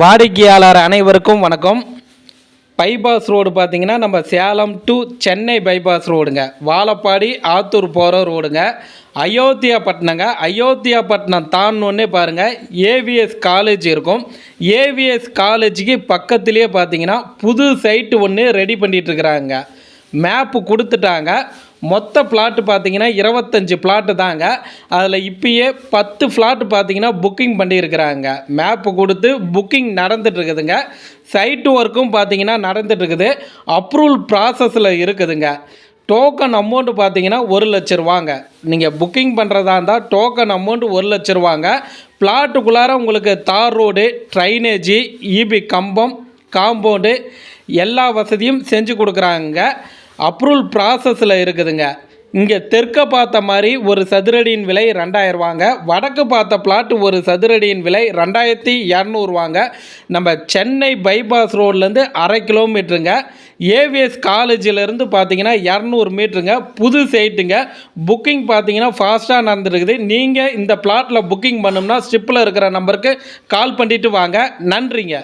வாடிக்கையாளர் அனைவருக்கும் வணக்கம். பைபாஸ் ரோடு பார்த்திங்கன்னா நம்ம சேலம் டு சென்னை பைபாஸ் ரோடுங்க வாழப்பாடி ஆத்தூர் போகிற ரோடுங்க அயோத்தியா பட்டினங்க அயோத்தியா பட்டினம் தாண்டோன்னே பாருங்கள் ஏவிஎஸ் காலேஜ் இருக்கும். ஏவிஎஸ் காலேஜுக்கு பக்கத்துலேயே பார்த்தீங்கன்னா புது சைட்டு ஒன்று ரெடி பண்ணிட்டு இருக்கிறாங்க. மேப்பு கொடுத்துட்டாங்க. மொத்த பிளாட்டு பார்த்தீங்கன்னா இருபத்தஞ்சி பிளாட்டு தாங்க. அதில் இப்பயே பத்து ஃப்ளாட்டு பார்த்தீங்கன்னா புக்கிங் பண்ணியிருக்கிறாங்க. மேப்பு கொடுத்து புக்கிங் நடந்துட்டுருக்குதுங்க. சைட்டு ஒர்க்கும் பார்த்தீங்கன்னா நடந்துட்டுருக்குது. அப்ரூவல் ப்ராசஸில் இருக்குதுங்க. டோக்கன் அமௌண்ட்டு பார்த்தீங்கன்னா ஒரு லட்ச ரூபாங்க. நீங்கள் புக்கிங் பண்ணுறதா இருந்தால் டோக்கன் அமௌண்ட்டு ஒரு லட்ச ரூபாங்க. பிளாட்டுக்குள்ளார உங்களுக்கு தார் ரோடு ட்ரைனேஜி இபி கம்பம் காம்பவுண்டு எல்லா வசதியும் செஞ்சு கொடுக்குறாங்க. அப்ரூவல் ப்ராசஸில் இருக்குதுங்க. இங்கே தெற்க பார்த்த மாதிரி ஒரு சதுரடியின் விலை ரெண்டாயிரவாங்க வடக்கு பார்த்த பிளாட் ஒரு சதுரடியின் விலை ரெண்டாயிரத்தி இரநூறுவாங்க நம்ம சென்னை பைபாஸ் ரோட்லேருந்து அரை கிலோமீட்டருங்க ஏவிஎஸ் காலேஜிலேருந்து பார்த்தீங்கன்னா இரநூறு மீட்டருங்க புது சைட்டுங்க புக்கிங் பார்த்தீங்கன்னா ஃபாஸ்ட்டாக நடந்துருக்குது. நீங்கள் இந்த பிளாட்டில் புக்கிங் பண்ணோம்னா ஸ்டிப்பில் இருக்கிற நம்பருக்கு கால் பண்ணிவிட்டு வாங்க. நன்றிங்க.